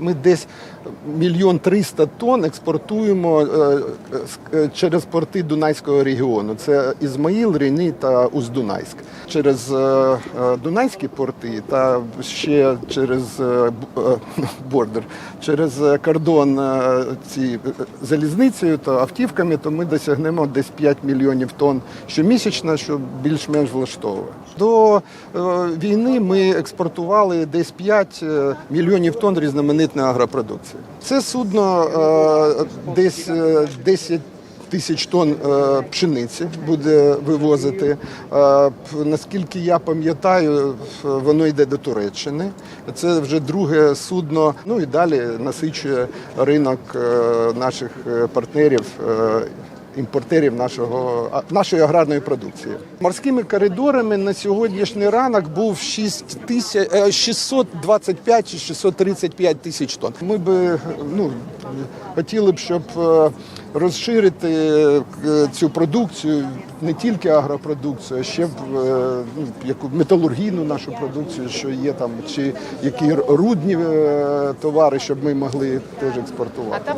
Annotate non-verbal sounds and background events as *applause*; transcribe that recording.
Ми десь мільйон триста тонн експортуємо е, е, е, через порти Дунайського регіону. Це Ізмаїл, Рені та Уздунайськ. Через Дунайські порти та ще через *laughs* бордер, через кордон ці залізницею та автівками, то ми досягнемо десь 5 мільйонів тонн щомісячно, що більш-менш влаштовує. До війни ми експортували десь 5 е, мільйонів тонн різноманітної агропродукції. Це судно е, десь е, 10 тисяч тонн е, пшениці буде вивозити. Е, наскільки я пам'ятаю, воно йде до Туреччини. Це вже друге судно. Ну і далі насичує ринок е, наших е, партнерів. Е, імпортерів нашого нашої аграрної продукції. Морськими коридорами на сьогоднішній ранок був 6 тисяч, е, 625 чи 635 тисяч тонн. Ми би ну, хотіли б, щоб е, розширити е, цю продукцію, не тільки агропродукцію, а ще б е, ну, яку металургійну нашу продукцію, що є там, чи які рудні е, товари, щоб ми могли теж експортувати.